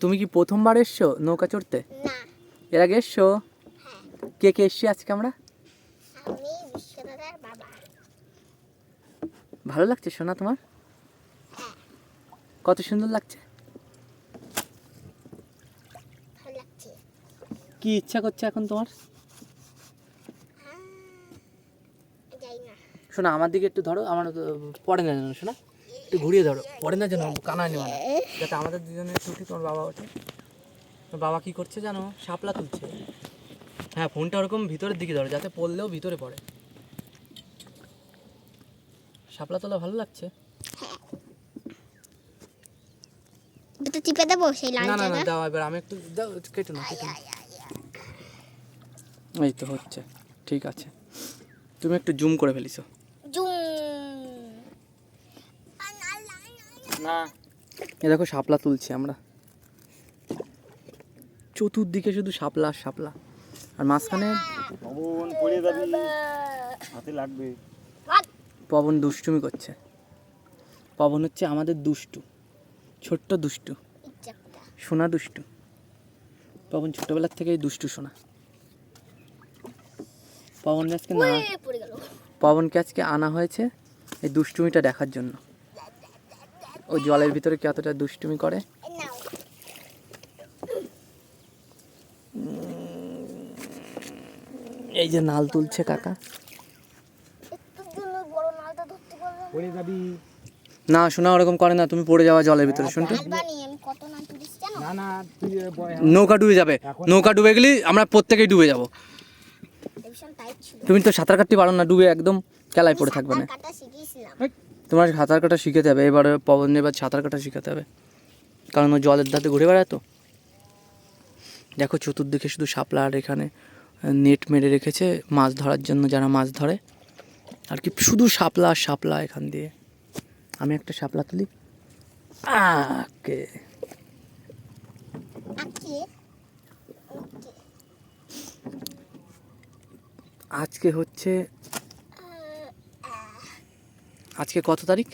তুমি কি প্রথমবার এসছো নৌকা চড়তে? না। এর আগে এসছো? কে কে এসছি আজকে আমরা? ভালো লাগছে সোনা তোমার? কত সুন্দর লাগছে। কি ইচ্ছা করছে এখন তোমার? শোনা আমার দিকে একটু ধরো আমার পড়ে না যেন শোনা একটু ঘুরিয়ে ধরো। পরে না যেন কানায় নেওয়া না। যাতে আমাদের দুজনের ছুটি তোমার বাবা ওঠে। তোমার বাবা কি করছে জানো? শাপলা তুলছে। হ্যাঁ ফোনটা ওরকম ভিতরের দিকে ধরো যাতে পড়লেও ভিতরে পড়ে। শাপলা তোলা ভালো লাগছে? দুটো চিপে দেবো সেই লাল না না না দাও এবার আমি একটু দাও কেটে না কেটে এই তো হচ্ছে ঠিক আছে। তুমি একটু জুম করে ফেলিছো না। এ দেখো শাপলা তুলছি আমরা। চতুর্দিকে শুধু শাপলা আর শাপলা। আর মাঝখানে পবন পড়ে যাবি। হাতে লাগবে। পবন দুষ্টুমি করছে। পবন হচ্ছে আমাদের দুষ্টু। ছোট্ট দুষ্টু। সোনা দুষ্টু। পবন ছোটবেলার থেকেই দুষ্টু সোনা। পবন আজকে না পড়ে পবনকে আজকে আনা হয়েছে এই দুষ্টুমিটা দেখার জন্য। ও জলের ভিতরে কতটা দুষ্টুমি করে? এই যে নাল তুলছে কাকা। একটু জন্য বড় নালটা ধরতে পারলাম পড়ে যাবি। না শোনা ওরকম করে না। তুমি পড়ে যাওয়া জলের ভিতরে শুনতে নাল বানিয়ে আমি কত নাল তুলিস জানো? না না তুই এ বয় নৌকা ডুবে যাবে। নৌকা ডুবে গেলে আমরা প্রত্যেকেই ডুবে যাব। ভীষণ টাইট ছিল। তুমি তো সাঁতার কাটতে পারো না ডুবে একদম। কেলায় পড়ে থাকবে না। তোমার সাঁতার কাটা শিখাতে হবে এবারে পবন এবার সাঁতার কাটা শিখাতে হবে। কারণ ও জলের ধাতে ঘুরে বেড়ায় তো। দেখো চতুর্দিকে শুধু শাপলা আর এখানে নেট মেরে রেখেছে মাছ ধরার জন্য যারা মাছ ধরে। আর কি শুধু শাপলা আর শাপলা এখান দিয়ে। আমি একটা শাপলা তুলি। আকে। আজকে হচ্ছে আজকে কত তারিখ?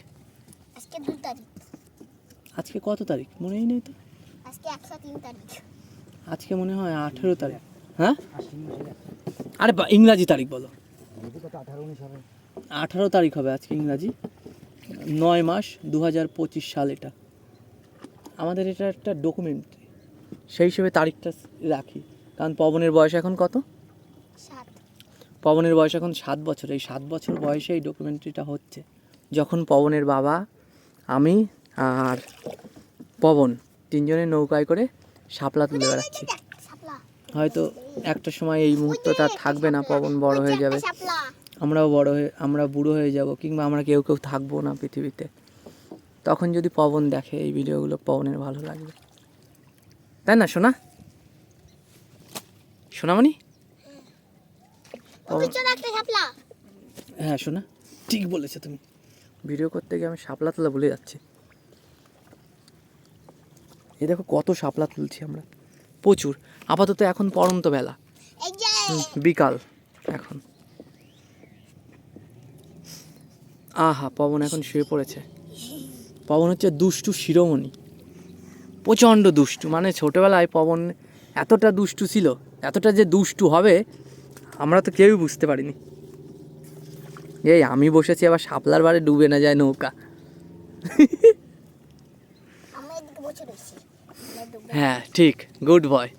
আজকে দু তারিখ। আজকে কত তারিখ? মনেই নেই তো। আজকে একশো তিন তারিখ। আজকে মনে হয় আঠেরো তারিখ। হ্যাঁ? আরে ইংরাজি তারিখ বলো। আঠারো তারিখ হবে আজকে ইংরাজি। নয় মাস দু হাজার পঁচিশ সাল এটা। আমাদের এটা একটা ডকুমেন্ট সেই হিসেবে তারিখটা রাখি। কারণ পবনের বয়স এখন কত? পবনের বয়স এখন সাত বছর। এই সাত বছর বয়সে এই ডকুমেন্টারিটা হচ্ছে। যখন পবনের বাবা আমি আর পবন তিনজনের নৌকায় করে শাপলা তুলে বেড়াচ্ছি। হয়তো একটা সময় এই মুহূর্তটা থাকবে না পবন বড় হয়ে যাবে। আমরাও বড় হয়ে আমরা বুড়ো হয়ে যাব কিংবা আমরা কেউ কেউ থাকব না পৃথিবীতে। তখন যদি পবন দেখে এই ভিডিওগুলো পবনের ভালো লাগবে। তাই না সোনা? সোনামণি? হ্যাঁ শোনা ঠিক বলেছ তুমি। ভিডিও করতে গিয়ে আমি শাপলা তোলা ভুলে যাচ্ছি। এই দেখো কত শাপলা তুলছি আমরা। প্রচুর। আপাতত এখন পড়ন্ত বেলা। বিকাল এখন। আহা পবন এখন শুয়ে পড়েছে। পবন হচ্ছে দুষ্টু শিরোমণি। প্রচণ্ড দুষ্টু। মানে ছোটোবেলায় পবন এতটা দুষ্টু ছিল এতটা যে দুষ্টু হবে আমরা তো কেউই বুঝতে পারিনি। এই আমি বসেছি আবার শাপলার বারে ডুবে না যায় নৌকা। হ্যাঁ ঠিক গুড বয়।